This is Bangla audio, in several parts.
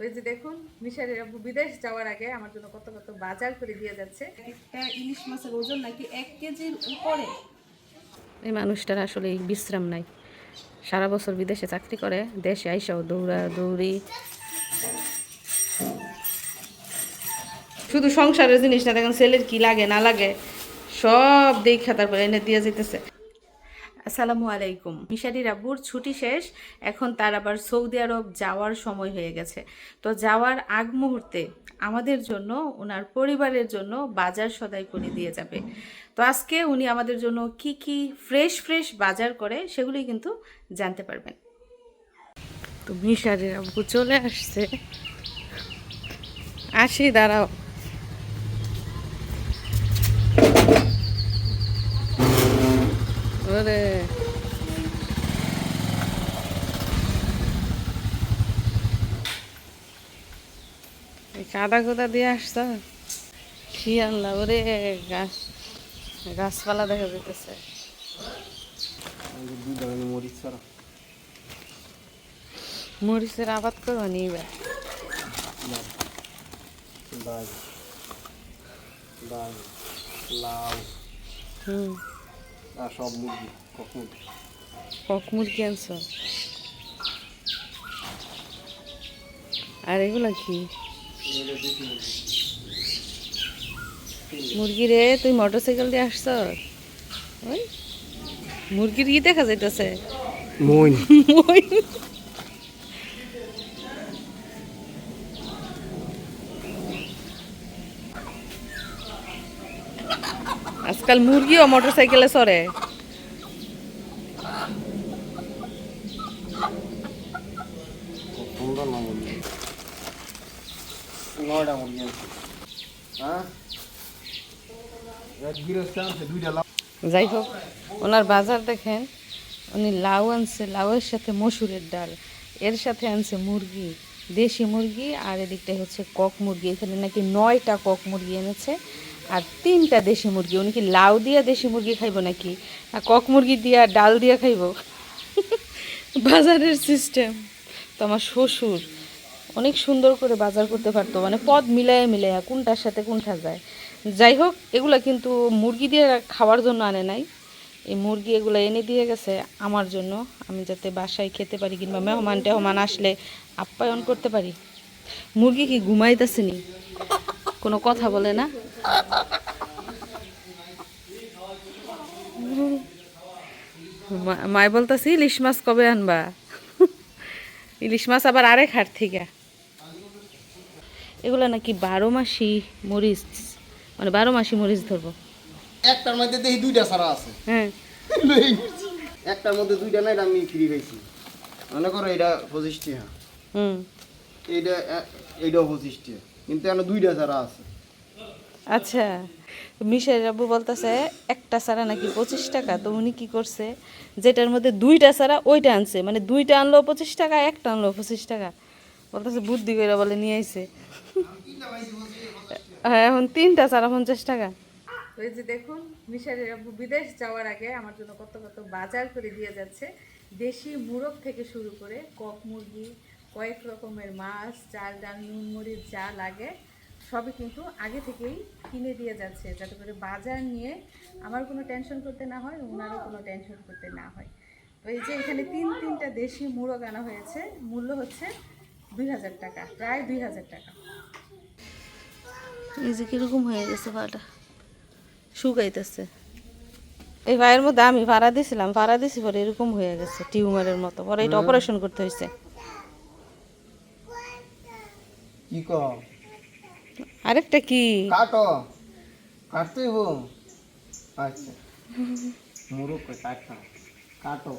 ওই যে দেখুন মিশারের আব্বু বিদেশ যাওয়ার আগে আমার জন্য কত কত বাজার করে দিয়ে যাচ্ছে। একটা ইলিশ মাছের ওজন নাকি এক কেজির উপরে? এই মানুষটার আসলে বিশ্রাম নাই। সারা বছর বিদেশে চাকরি করে দেশে আইসাও দৌড়া দৌড়ি। শুধু সংসারের জিনিস না দেখেন ছেলের কি লাগে না লাগে সব দেখা তারপরে এনে দিয়ে যেতেছে আসসালামু আলাইকুম। মিশারির আব্বুর ছুটি শেষ, এখন তার আবার সৌদি আরব যাওয়ার সময় হয়ে গেছে। তো যাওয়ার আগ মুহূর্তে আমাদের জন্য ওনার পরিবারের জন্য বাজার সদাই করে দিয়ে যাবে। তো আজকে উনি আমাদের জন্য কি কি ফ্রেশ ফ্রেশ বাজার করে সেগুলি কিন্তু জানতে পারবেন। তো মিশারির আব্বু চলে আসছে। আসি, দাঁড়াও। এই কাদা কোদা দিয়ে আসছ? কি আনলা ওরে? গাছ গাছপালা দেখা যেতেছে মরিচের আবাদ করব ডাল লাউ। হুম। আর সব মুরগি কখন কক মুরগি আনছ? আর এগুলো কি? মুরগি। রে তুই মোটর সাইকেল দিয়ে আসছ? ওই মুরগির কি দেখা যাইতেছে? মইন। আজকাল মুরগিও মোটর সাইকেলে চড়ে। হ্যাঁ? যাই হোক ওনার বাজার দেখেন উনি লাউ আনছে লাউয়ের সাথে মসুরের ডাল এর সাথে আনছে মুরগি। দেশি মুরগি আর এদিকটাই হচ্ছে কক মুরগি। এখানে নাকি নয়টা কক মুরগি এনেছে আর তিনটা দেশি মুরগি। উনি কি লাউ দিয়া দেশি মুরগি খাইব নাকি? আর কক মুরগি দিয়া ডাল দিয়া খাইব? বাজারের সিস্টেম তো আমার শ্বশুর অনেক সুন্দর করে বাজার করতে পারতো মানে পদ মিলাইয়া মিলাইয়া কোনটার সাথে কোনটা যায়। যাই হোক এগুলা কিন্তু মুরগি দিয়ে খাওয়ার জন্য আনে নাই। এই মুরগি এগুলো এনে দিয়ে গেছে আমার জন্য। আমি যাতে বাসায় খেতে পারি কিংবা মেহমান টেহমান আসলে আপ্যায়ন করতে পারি? মুরগি কি ঘুমাইতেছে নি? কোনো কথা বলে না? মায় বলতেছি ইলিশ মাছ কবে আনবা? ইলিশ মাছ আবার আরেক হাট থেকে। এগুলো নাকি বারো মাসি মরিচ মানে বারো মাসি মরিচ ধরবো। একটার মধ্যে দেখি দুইটা ছাড়া আছে। হ্যাঁ। একটার মধ্যে দুইটা নাই এটা আমি ফ্রি খাইছি। মনে করো এটা পঁচিশ টাকা হুম এইটা এ- এইটাও পঁচিশ কিন্তু এখন দুইটা ছাড়া আছে। আচ্ছা মিশের আব্বু বলতেছে একটা সারা নাকি পঁচিশ টাকা তো উনি কি করছে যেটার মধ্যে দুইটা সারা ওইটা আনছে মানে দুইটা আনলো পঁচিশ টাকা একটা আনলো পঁচিশ টাকা। বলতেছে বুদ্ধি করে বলে নিয়ে আইছে। হ্যাঁ এখন তিনটা সারা পঞ্চাশ টাকা। ওই যে দেখুন মিশারের আব্বু বিদেশ যাওয়ার আগে আমার জন্য কত কত বাজার করে দিয়ে যাচ্ছে। দেশি মুরগ থেকে শুরু করে কক মুরগি কয়েক রকমের মাছ চাল ডাল নুন মরিচ যা লাগে সবই কিন্তু আগে থেকেই কিনে দিয়ে যাচ্ছে যাতে করে বাজার নিয়ে আমার কোনো টেনশন করতে না হয় ওনারও কোনো টেনশন করতে না হয়। তো এই যে এখানে তিন তিনটা দেশি মুরগ আনা হয়েছে মূল্য হচ্ছে দুই হাজার টাকা প্রায় দুই হাজার টাকা। এই যে কীরকম হয়ে গেছে ভাড়া শুকাইতেছে। এই ভাইয়ের মধ্যে আমি ভাড়া দিছিলাম ভাড়া দিছি পরে এরকম হয়ে গেছে টিউমারের মতো পরে এটা অপারেশন করতে হয়েছে কি কর আরেকটা কি? কাটো কাটতে হইব। আচ্ছা। মুরগ কাটা কাটো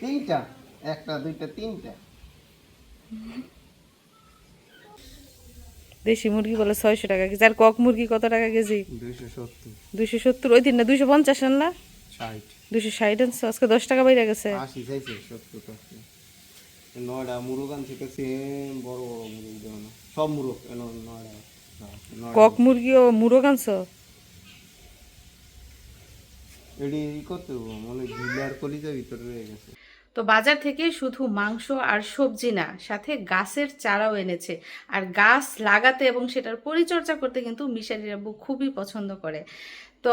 তিনটা একটা দুইটা তিনটা। দেশি মুরগি বলে ছয়শো টাকা কেজি। আর কক মুরগি কত টাকা কেজি? দুইশো সত্তর। ওই দিন না দুইশো পঞ্চাশ আনলা? দুইশো ষাট আনছো? আজকে দশ টাকা বাইরে গেছে। মুরগ আনছে তো সেম বড় বড় মুরগ দেওয়া না। সব মুরগ নয়টা। কক মুরগি ও মুরগ আনছো? এডি ই করতে মানে কলিজা ভিতরে রয়ে গেছে। তো বাজার থেকে শুধু মাংস আর সবজি না সাথে গাছের চারাও এনেছে। আর গাছ লাগাতে এবং সেটার পরিচর্যা করতে কিন্তু মিশারি আব্বু খুবই পছন্দ করে। তো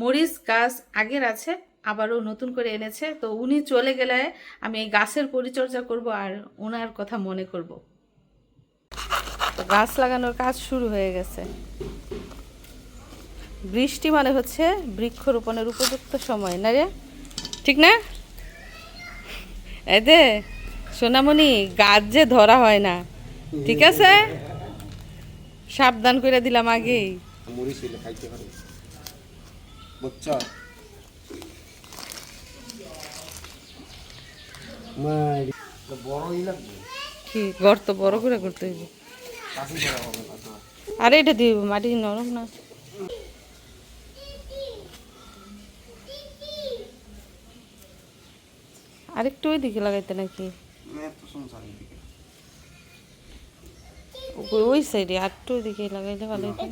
মরিচ গাছ আগের আছে আবারও নতুন করে এনেছে। তো উনি চলে গেলে আমি এই গাছের পরিচর্যা করব আর ওনার কথা মনে করব। তো গাছ লাগানোর কাজ শুরু হয়ে গেছে। বৃষ্টি মানে হচ্ছে বৃক্ষরোপণের উপযুক্ত সময়, না রে? ঠিক না? এদে সোনামণি, গাছ যে ধরা হয় না। ঠিক আছে? সাবধান করে দিলাম আগেই। মুড়ি খাইতে পারে কি গর্ত বড় করে করতে হইব। আরে এটা দিব মাটি নরম না। আরেকটু ওই দিকে লাগাইতে নাকি? ওই- সাইডে আরেকটু ওই দিকে লাগাইলে ভালো হতো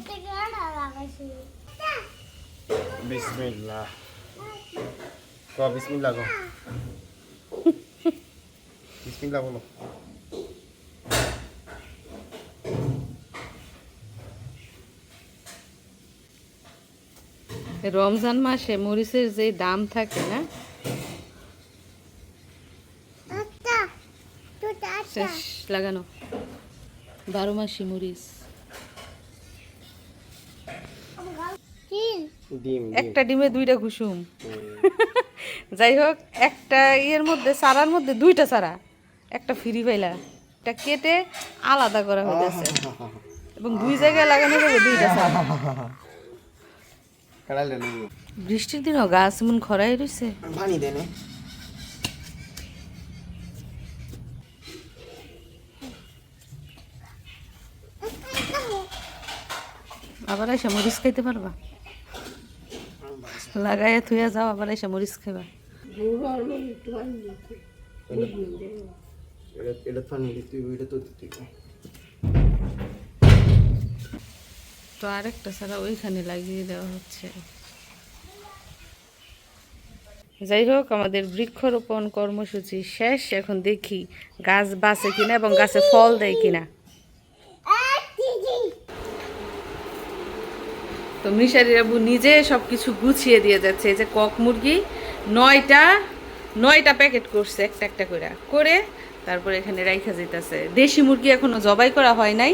বিসমিল্লাহ। বিসমিল্লাহ গো বিসমিল্লাহ বলো রমজান মাসে মরিচের যে দাম থাকে না? শেষ লাগানো। বারো মাসি মরিচ। ডিম ডিম। একটা ডিমে দুইটা কুসুম। যাই হোক একটা ইয়ের মধ্যে সারার মধ্যে দুইটা সারা একটা ফ্রি পাইলা। এটা কেটে আলাদা করা হয়েছে এবং দুই জায়গায় লাগানো যাবে দুইটা বৃষ্টির দিনও গাছ এমন খরাই রয়েছে পানি দেনে আবার এসে মরিচ খাইতে পারবা? লাগাইয়া থুয়া যাও আবার এসে মরিচ খাইবা। এটা এটা পানি দিতে তো দিতে। তো আরেকটা ছাড়া ওইখানে লাগিয়ে দেওয়া হচ্ছে। যাই হোক, আমাদের বৃক্ষরোপণ কর্মসূচি শেষ। এখন দেখি গাছ বাঁচে কিনা এবং গাছে ফল দেয় কিনা। তো মিশারি বাবু নিজে সব কিছু গুছিয়ে দিয়ে যাচ্ছে। এই যে কক মুরগি, নয়টা নয়টা প্যাকেট করছে একটা একটা করে। করে তারপরে এখানে রাইখা যেতেছে দেশি মুরগি এখনও জবাই করা হয় নাই।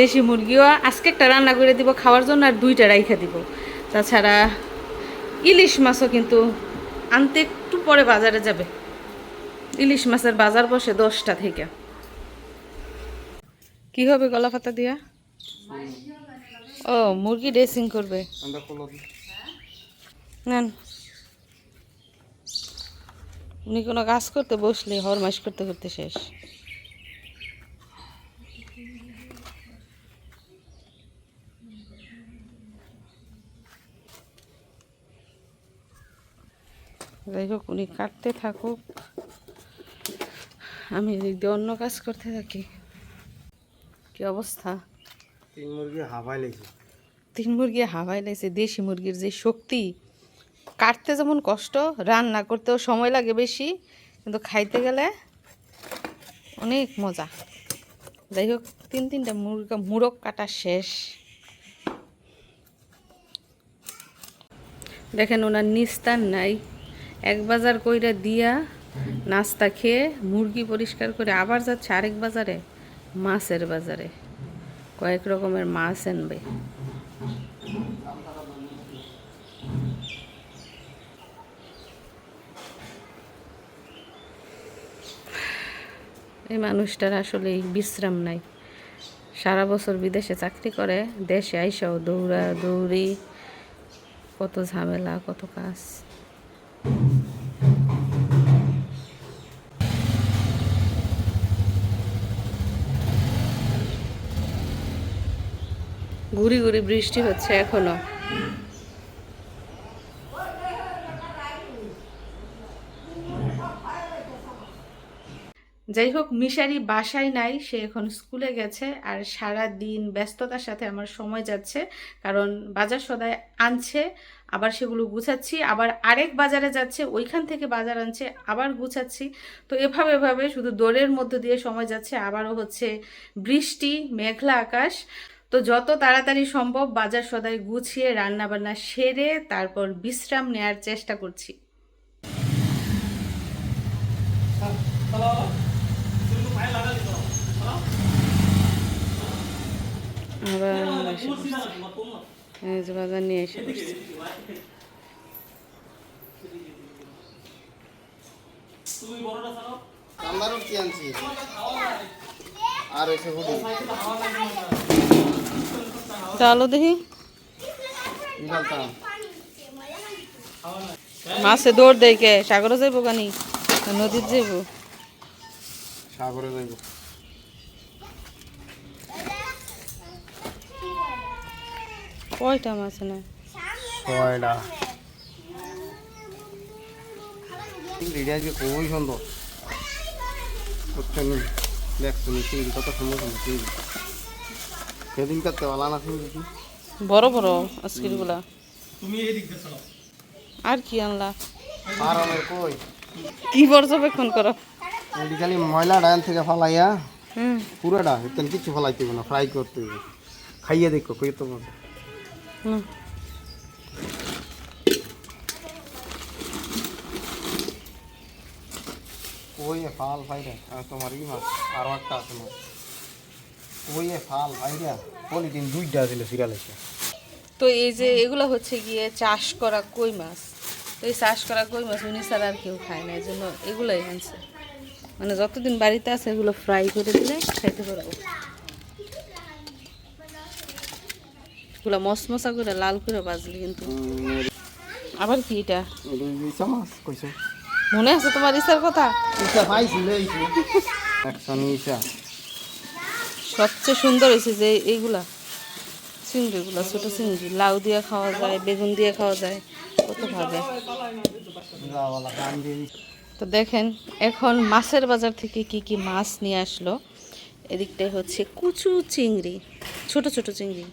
দেশি মুরগিও আজকে একটা রান্না করে দিব খাওয়ার জন্য আর দুইটা রাইখা দিব। তাছাড়া ইলিশ মাছও কিন্তু আনতে একটু পরে বাজারে যাবে। ইলিশ মাছের বাজার বসে দশটা থেকে। কি হবে গলা পাতা দিয়া ও মুরগি ড্রেসিং করবে। নেন। উনি কোনো কাজ করতে বসলে হরমাস করতে করতে শেষ। যাই হোক উনি কাটতে থাকুক। আমি এদিক দিয়ে অন্য কাজ করতে থাকি। কি অবস্থা? তিন মুরগি হাবাই লেগেছে তিন মুরগি হাওয়াই লাগছে দেশি মুরগির যে শক্তি। কাটতে যেমন কষ্ট, রান্না করতেও সময় লাগে বেশি, কিন্তু খাইতে গেলে অনেক মজা। যাই হোক, তিন তিনটা মুরগা, মুরগ কাটা শেষ। দেখেন ওনার নিস্তার নাই। এক বাজার কইরা দিয়া নাস্তা খেয়ে মুরগি পরিষ্কার করে আবার যাচ্ছে আরেক বাজারে, মাছের বাজারে। কয়েক রকমের মাছ আনবে। এই মানুষটার আসলে বিশ্রাম নাই। সারা বছর বিদেশে চাকরি করে, দেশে আইসাও দৌড়া, দৌড়ি, কত ঝামেলা, কত কাজ। ঘুরি ঘুরি বৃষ্টি হচ্ছে এখনও। যাই হোক, মিশারি বাসায় নাই, সে এখন স্কুলে গেছে আর সারা দিন ব্যস্ততার সাথে আমার সময় যাচ্ছে, কারণ বাজার সদায় আনছে, আবার সেগুলো গুছাচ্ছি, আবার আরেক বাজারে যাচ্ছে, ওইখান থেকে বাজার আনছে, আবার গুছাচ্ছি। তো এভাবে এভাবে শুধু দৌড়ের মধ্য দিয়ে সময় যাচ্ছে, আবারও হচ্ছে বৃষ্টি, মেঘলা আকাশ। তো যত তাড়াতাড়ি সম্ভব বাজার সদায় গুছিয়ে রান্না বান্না সেরে তারপর বিশ্রাম নেয়ার চেষ্টা করছি। আবার এসে পড়ছে। এই যে বাজার নিয়ে এসে। পড়ছে আমারও কি আনছি? আর এসে হুডি। চলো দেখি। মাছে দৌড় দেয় কে? সাগরে যাইবো কানি? নদীর যাইবো? সাগরে যাইব। কয়টা মাছ না? ছয়টা। আজকে খুবই সুন্দর। বুঝছেন? দেখছ চিংড়ি কত সুন্দর সুন্দর চিংড়ি সেদিন কাটতে পালা না চিংড়ি বড় বড় আজকেরগুলা আর কি আনলা? আর আমার কই? কি পর্যবেক্ষণ করো? খালি ময়লা ডান থেকে ফালাইয়া হুম। পুরোটা কিছু ফলাইতে না ফ্রাই করতে হবে। খাইয়ে দেখো কই তো। হুম। ওই ফাল ভাইরা তোমার ই মাছ আরও একটা আছে মাছ। ওই ফাল ভাইরা দুইটা ছিল তো এই যে এগুলো হচ্ছে গিয়ে চাষ করা কই মাছ? তো এই চাষ করা কই মাছ উনি ছাড়া আর কেউ খায় না এই জন্য এগুলোই আনছে। মানে যতদিন বাড়িতে আছে এগুলো ফ্রাই করে দিলে খাইতে পারব। এগুলো মশমশা করে লাল করে বাজলি কিন্তু। আবার কি এটা? মনে আছে তোমার ইসার কথা? সবচেয়ে সুন্দর হয়েছে যে এইগুলা। চিংড়িগুলো ছোট চিংড়ি। লাউ দিয়ে খাওয়া যায় বেগুন দিয়ে খাওয়া যায় কত ভাবে। তো দেখেন এখন মাছের বাজার থেকে কি কি মাছ নিয়ে আসলো? এদিকটায় হচ্ছে কুচু চিংড়ি ছোট ছোট চিংড়ি।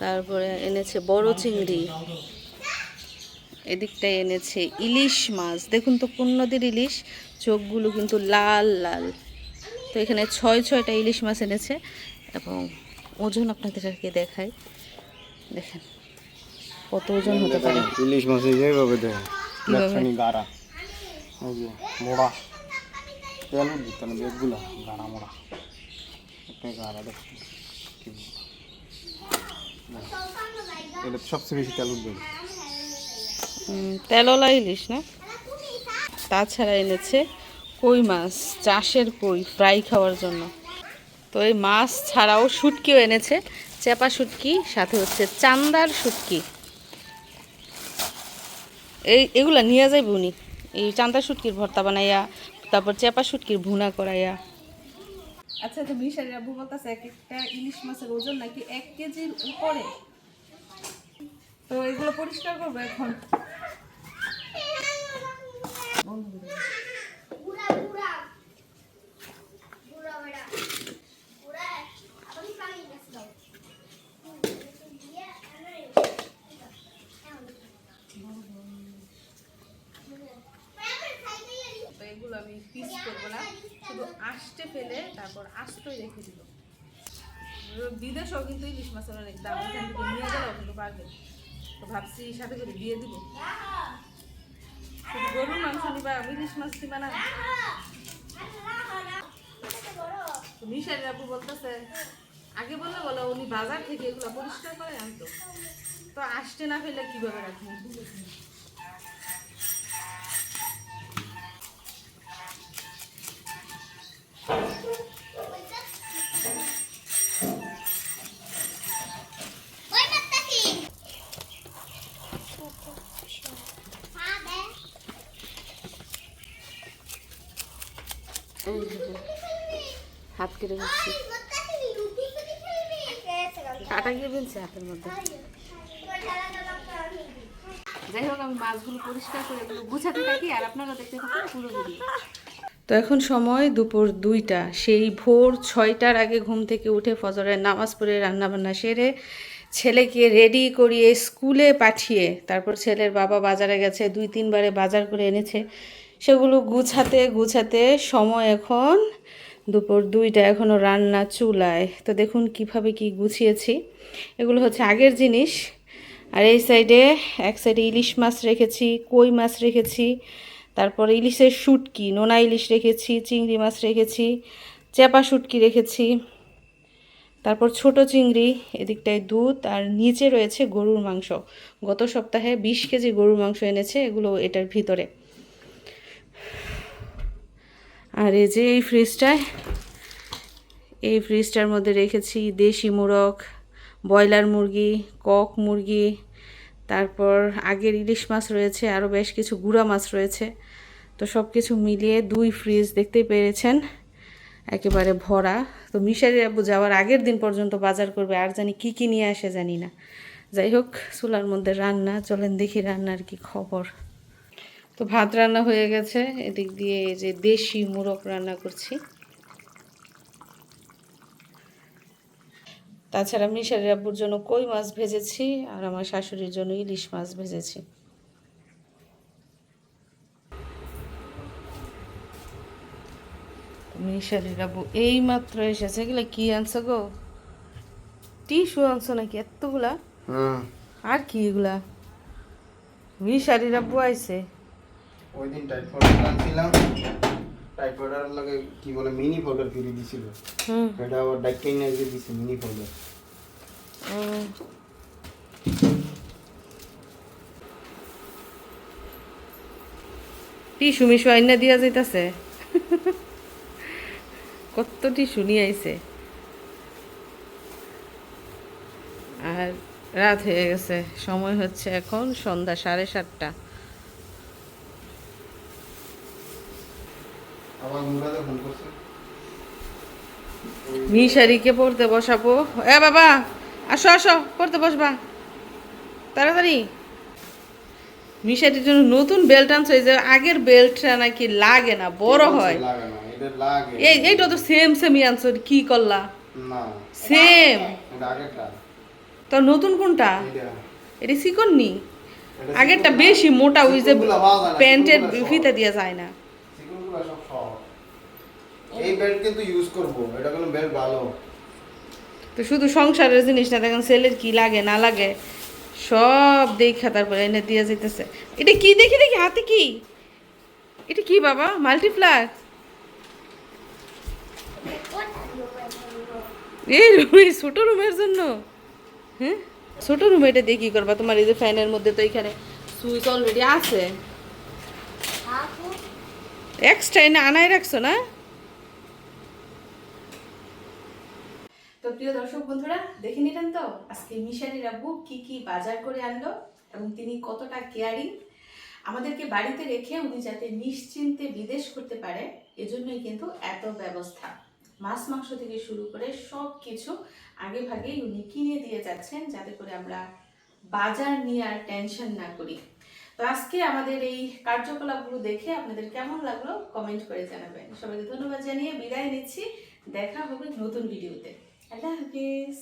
তারপরে এনেছে বড় চিংড়ি। এদিকটায় এনেছে ইলিশ মাছ। দেখুন তো কোন নদীর ইলিশ চোখগুলো কিন্তু লাল লাল। তো এখানে ছয় ছয়টা ইলিশ মাছ এনেছে। এবং ওজন আপনাদেরকে দেখাই। দেখেন কত ওজন হতে পারে। ইলিশ মাছ যেভাবে দেয়। কীভাবে? গাড়া। মোড়া। তেল দিতে না বেগগুলো গাড়া মোড়া। একটা গাড়া কি বলব। এটা সবচেয়ে বেশি তেল উঠবে। তেলওয়ালা ইলিশ না? তাছাড়া এনেছে কই মাছ, চাষের কই, ফ্রাই খাওয়ার জন্য। তো এই মাছ ছাড়াও শুটকিও এনেছে, চেপা শুটকি, সাথে হচ্ছে চান্দার শুটকি। এই, এগুলা নিয়ে যাইব উনি। এই চান্দা শুটকির ভর্তা বানাইয়া, তারপর চেপা শুটকির ভুনা করাইয়া। আচ্ছা তো মিশারি আব্বু বলতেছে এক একটা ইলিশ মাছের ওজন নাকি এক কেজির উপরে? তো এগুলো পরিষ্কার করব এখন বুড়া বুড়া বুড়া বেড়া বুড়া আপনি পানি গেছে দাও তো এগুলো আমি পিস করব না শুধু আষ্টে ফেলে তারপর আস্তই রেখে দিব বিদেশেও কিন্তু ইলিশ মাছের অনেক দাম। এখান নিয়ে গেলেও কিন্তু পারবে। তো ভাবছি সাথে করে দিয়ে দিব। গরুর মাংস নিবা ইলিশ মাছ নিবা না। মিশারি আপু বলতেছে, আগে বললে বলো, উনি বাজার থেকে এগুলো পরিষ্কার করে আনতো। তো আষ্টে না ফেলে কীভাবে রাখব? কেটে কাটা গিয়ে হাতের মধ্যে। যাই হোক, আমি মাছগুলো পরিষ্কার করে এগুলো গুছাতে থাকি আর আপনারা দেখতে থাকুন পুরো ভিডিও তো এখন সময় দুপুর দুইটা। সেই ভোর ছয়টার আগে ঘুম থেকে উঠে ফজরের নামাজ পড়ে রান্নাবান্না সেরে ছেলেকে রেডি করিয়ে স্কুলে পাঠিয়ে তারপর ছেলের বাবা বাজারে গেছে, দুই তিনবারে বাজার করে এনেছে। সেগুলো গুছাতে গুছাতে সময় এখন দুপুর দুইটা এখনও রান্না চুলায়। তো দেখুন কীভাবে কি গুছিয়েছি। এগুলো হচ্ছে আগের জিনিস। আর এই সাইডে, এক সাইডে ইলিশ মাছ রেখেছি, কই মাছ রেখেছি, তারপর ইলিশের শুটকি, নোনা ইলিশ রেখেছি, চিংড়ি মাছ রেখেছি চেপা শুটকি রেখেছি, তারপর ছোট চিংড়ি, এদিকটায় দুধ, আর নিচে রয়েছে গরুর মাংস। গত সপ্তাহে বিশ কেজি গরুর মাংস এনেছে, এগুলো এটার ভিতরে। আর এই যে এই ফ্রিজটায় এই ফ্রিজটার মধ্যে রেখেছি দেশি মোরগ, ব্রয়লার মুরগি, কক মুরগি, তারপর আগের ইলিশ মাছ রয়েছে, আরও বেশ কিছু গুঁড়া মাছ রয়েছে। তো সব কিছু মিলিয়ে দুই ফ্রিজ দেখতে পেরেছেন, একেবারে ভরা। তো মিশারি আব্বু যাওয়ার আগের দিন পর্যন্ত বাজার করবে, আর জানি কি কি নিয়ে আসে জানি না। যাই হোক, চুলার মধ্যে রান্না, চলেন দেখি রান্নার কি খবর। তো ভাত রান্না হয়ে গেছে। এদিক দিয়ে এই যে দেশি মোরগ রান্না করছি। তাছাড়া মিশারি আব্বুর জন্য কই মাছ ভেজেছি আর আমার শাশুড়ির জন্য ইলিশ মাছ ভেজেছি। মিশারি আব্বু এই মাত্র এসেছে। এগুলো কি আনছো গো? টিস্যু আনছো নাকি এতগুলা? আর কি এগুলা? মিশারির আব্বু আইছে। ওই দিন টাইট পাউডার আনছিলাম। টাইট পাউডার লাগে কি বলে মিনি পাউডার ফিরে দিছিল। এটা আবার ডাক্তার নিয়ে এসে দিছে মিনি পাউডার টিস্যু মিশু আইনা দিয়া যাইতাছে। কত টিস্যু নিয়ে আইছে। আর রাত হয়ে গেছে সময় হচ্ছে এখন সন্ধ্যা সাড়ে সাতটা আবার মুরাদে ফোন করছে মিশারিকে পড়তে বসাবো। এ বাবা আসো আসো পড়তে বসবা। তাড়াতাড়ি। মিশারির জন্য নতুন বেল্ট আনছো এই যে আগের বেল্টটা নাকি লাগে না বড় হয়। এই এইটা তো সেম সেমই আনছো কি করলা? না। সেম তো নতুন কোনটা? এটা এটা আগেরটা বেশি মোটা ওই যে প্যান্টের। ফিতা দিয়ে যায় না। এই বেল্ট কিন্তু ইউজ করব এটা কোনো বেল্ট ভালো। তো শুধু সংসারের জিনিস না দেখেন সেলের কি লাগে না লাগে সব দেখা তারপরে এনে দিয়ে যেতেছে এটা কি দেখি দেখি হাতে কি? এটা কি বাবা? মাল্টিপ্লাক এই রুমে ছোট রুমের জন্য। হ্যাঁ? ছোট রুমে এটা দিয়ে কি করবা? তোমার এই যে ফ্যানের মধ্যে তো এখানে সুইচ অলরেডি আছে। এক্সট্রা এনে আনাই রাখছো না? তো প্রিয় দর্শক বন্ধুরা, দেখে নিলেন তো আজকে মিশারির আব্বু কি কি বাজার করে আনলো এবং তিনি কতটা কেয়ারিং? আমাদেরকে বাড়িতে রেখে উনি যাতে নিশ্চিন্তে বিদেশ করতে পারে, এজন্যই কিন্তু এত ব্যবস্থা। মাছ মাংস থেকে শুরু করে সব কিছু আগে ভাগেই উনি কিনে দিয়ে যাচ্ছেন যাতে করে আমরা বাজার নিয়ে আর টেনশন না করি। তো আজকে আমাদের এই কার্যকলাপগুলো দেখে আপনাদের কেমন লাগল কমেন্ট করে জানাবেন। সবাইকে ধন্যবাদ জানিয়ে বিদায় নিচ্ছি। দেখা হবে নতুন ভিডিওতে। আল্লাহ হাফিজ